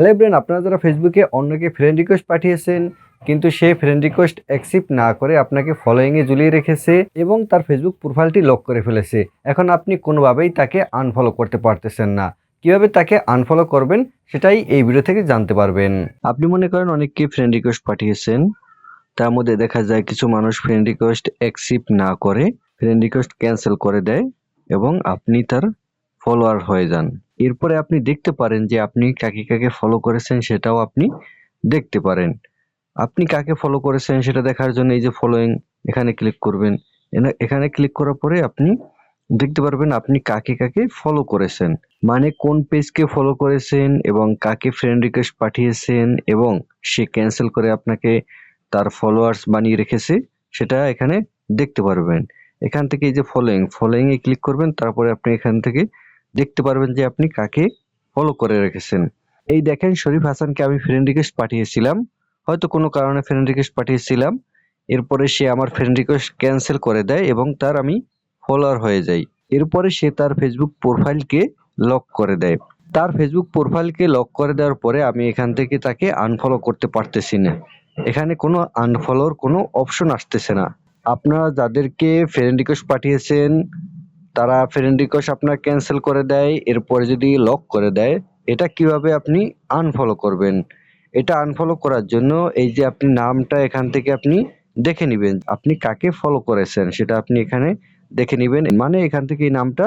Hello brain আপনারা যারা ফেসবুকে অন্যকে ফ্রেন্ড রিকোয়েস্ট পাঠিয়েছেন, কিন্তু সে ফ্রেন্ড রিকোয়েস্ট অ্যাকসেপ্ট না করে আপনাকে ফলোয়িংয়ে ঝুলিয়ে রেখেছে এবং তার ফেসবুক প্রোফাইলটি লক করে ফেলেছে। এখন আপনি কোনোভাবেই তাকে আনফলো করতে পারতেছেন না। কীভাবে তাকে আনফলো করবেন, সেটাই এই ভিডিও থেকে জানতে পারবেন। আপনি মনে করেন অনেককে ফ্রেন্ড রিকোয়েস্ট পাঠিয়েছেন, তার মধ্যে দেখা যায় কিছু মানুষ ফ্রেন্ড রিকোয়েস্ট অ্যাকসেপ্ট না করে ফ্রেন্ড রিকোয়েস্ট ক্যান্সেল করে দেয় এবং আপনি তার ফলোয়ার হয়ে যান। এরপরে আপনি দেখতে পারেন যে আপনি কাকে কাকে ফলো করেছেন, সেটাও আপনি দেখতে পারেন। আপনি কাকে ফলো করেছেন, সেটা দেখার জন্য এই যে ফলোয়িং এখানে ক্লিক করবেন। এখানে ক্লিক করার পরে আপনি দেখতে পারবেন আপনি কাকে কাকে ফলো করেছেন। মানে কোন পেজকে ফলো করেছেন এবং কাকে ফ্রেন্ড রিকোয়েস্ট পাঠিয়েছেন এবং সে ক্যান্সেল করে আপনাকে তার ফলোয়ার্স বানিয়ে রেখেছে, সেটা এখানে দেখতে পারবেন। এখান থেকে এই যে ফলোয়িং ফলোয়িং এ ক্লিক করবেন, তারপরে আপনি এখান থেকে দেখতে পারবেন যে আপনি কাকে ফলো করে রেখেছেন। এই দেখেন শরীফ হাসানকে আমি ফ্রেন্ড রিকোয়েস্ট পাঠিয়েছিলাম। হয়তো কোনো কারণে ফ্রেন্ড রিকোয়েস্ট পাঠিয়েছিলাম। এরপরে সে আমার ফ্রেন্ড রিকোয়েস্ট ক্যান্সেল করে দেয় এবং তার আমি ফলোয়ার হয়ে যাই। এরপরে সে তার ফেসবুক প্রোফাইলকে লক করে দেয়। তার ফেসবুক প্রোফাইলকে লক করে দেওয়ার পরে আমি এখান থেকে তাকে আনফলো করতে পারতেছি না। এখানে কোনো আনফলোর কোনো অপশন আসতেছে না। আপনারা যাদেরকে ফ্রেন্ড রিকোয়েস্ট পাঠিয়েছেন তারা ফ্রেন্ড রিকোয়েস্ট আপনার ক্যান্সেল করে দেয়, এরপরে যদি লক করে দেয়, এটা কীভাবে আপনি আনফলো করবেন? এটা আনফলো করার জন্য এই যে আপনি নামটা এখান থেকে আপনি দেখে নেবেন, আপনি কাকে ফলো করেছেন সেটা আপনি এখানে দেখে নেবেন মানে এখান থেকে এই নামটা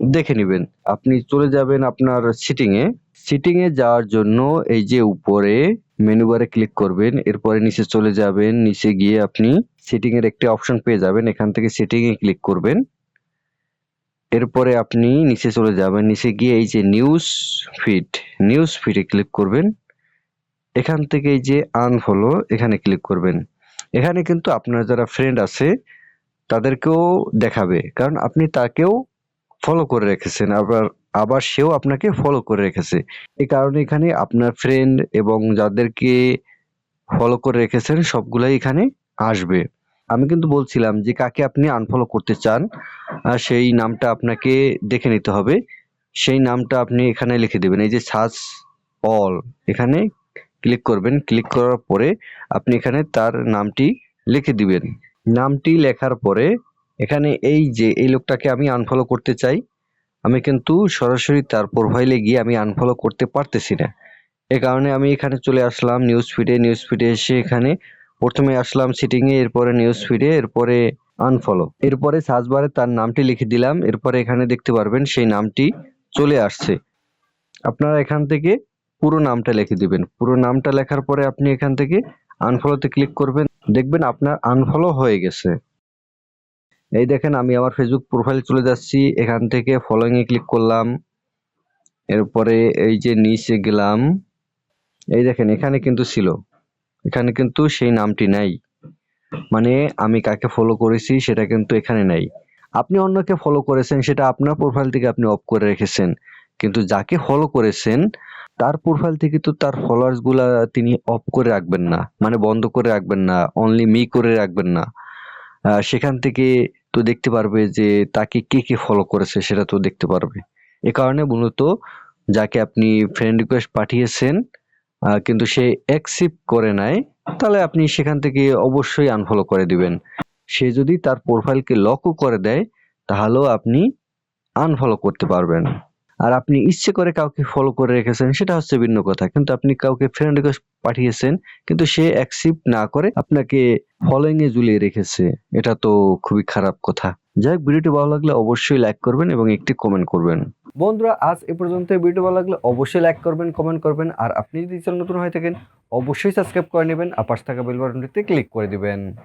দেখে নেবেন। আপনি চলে যাবেন আপনার সিটিং এ। সিটিং এ যাওয়ার জন্য এই যে উপরে মেনু বারে ক্লিক করবেন, এরপরে নিচে চলে যাবেন, নিচে গিয়ে আপনি সেটিং এর একটি অপশন পেয়ে যাবেন, এখান থেকে সেটিং এ ক্লিক করবেন। এরপরে আপনি নিচে চলে যাবেন, নিচে গিয়ে এই যে নিউজ ফিড নিউজ ফিডে ক্লিক করবেন। এখান থেকে এই যে আনফলো এখানে ক্লিক করবেন। এখানে কিন্তু আপনার যারা ফ্রেন্ড আছে, তাদেরকেও দেখাবে। কারণ আপনি তাকেও ফলো করে রেখেছেন, আবার আবার সেও আপনাকে ফলো করে রেখেছে। এই কারণে এখানে আপনার ফ্রেন্ড এবং যাদেরকে ফলো করে রেখেছেন, সবগুলাই এখানে আসবে। আমি কিন্তু বলছিলাম যে কাকে আপনি আনফলো করতে চান সেই নামটা আপনাকে দেখে নিতে হবে। সেই নামটা আপনি এখানে লিখে দেবেন। এই যে সার্চ অল, এখানে ক্লিক করবেন। ক্লিক করার পরে আপনি এখানে তার নামটি লিখে দিবেন। নামটি লেখার পরে এখানে এই যে এই লোকটাকে আমি আনফলো করতে চাই, আমি কিন্তু সরাসরি তার প্রোফাইলে গিয়ে আমি আনফলো করতে পারতেছি না। এ কারণে আমি এখানে চলে আসলাম নিউজ ফিডে নিউজ ফিডে এসে এখানে প্রথমে আসলাম সিটিংয়ে এরপরে নিউজ ফিডে এরপরে আনফলো। এরপরে সার্চ বারে তার নামটি লিখে দিলাম। এরপরে এখানে দেখতে পারবেন সেই নামটি চলে আসছে। আপনারা এখান থেকে পুরো নামটা লিখে দিবেন। পুরো নামটা লেখার পরে আপনি এখান থেকে আনফলোতে ক্লিক করবেন। দেখবেন আপনার আনফলো হয়ে গেছে। এই দেখেন, আমি আমার ফেসবুক প্রোফাইল চলে যাচ্ছি। এখান থেকে ফলোইং এ ক্লিক করলাম। এরপরে এই যে নিচে গেলাম। এই দেখেন, এখানে কিন্তু ছিল। এখানে কিন্তু সেই নামটি নাই। মানে আমি কাকে ফলো করেছি সেটা কিন্তু এখানে নাই। আপনি অন্যকে ফলো করেছেন, সেটা আপনার প্রোফাইল থেকে আপনি অফ করে রেখেছেন। কিন্তু যাকে ফলো করেছেন, তার প্রোফাইল থেকে তো তার ফলোয়ার্সগুলা তিনি অফ করে রাখবেন না। মানে বন্ধ করে রাখবেন না অনলি মি করে রাখবেন না। সেখান থেকে তো দেখতে পারবে যে তাকে কে কে ফলো করেছে সেটা তো দেখতে পারবে। এ কারণে মূলত যাকে আপনি ফ্রেন্ড রিকোয়েস্ট পাঠিয়েছেন কিন্তু সে অ্যাকসেপ্ট করে নাই তাহলে আপনি সেখান থেকে অবশ্যই আনফলো করে দিবেন। সে যদি তার প্রোফাইলকে লকও করে দেয়, তাহলেও আপনি আনফলো করতে পারবেন। আর আপনি ইচ্ছে করে কাউকে ফলো করে রেখেছেন, সেটা হচ্ছে ভিন্ন কথা। কিন্তু আপনি কাউকে ফ্রেন্ড রিকোয়েস্ট পাঠিয়েছেন, কিন্তু সে অ্যাকসেপ্ট না করে আপনাকে ফলোইং এ ঝুলিয়ে রেখেছে। এটা তো খুবই খারাপ কথা। যাই হোক, ভিডিওটি ভালো লাগলে অবশ্যই লাইক করবেন এবং একটি কমেন্ট করবেন। বন্ধুরা, আজ এ পর্যন্ত ভিডিও ভালো লাগলে অবশ্যই লাইক করবেন কমেন্ট করবেন, আর আপনি যদি চ্যানেল নতুন হয়ে থাকেন, অবশ্যই সাবস্ক্রাইব করে নেবেন, আর পাশে থাকা বেল বাটনটিতে ক্লিক করে দিবেন।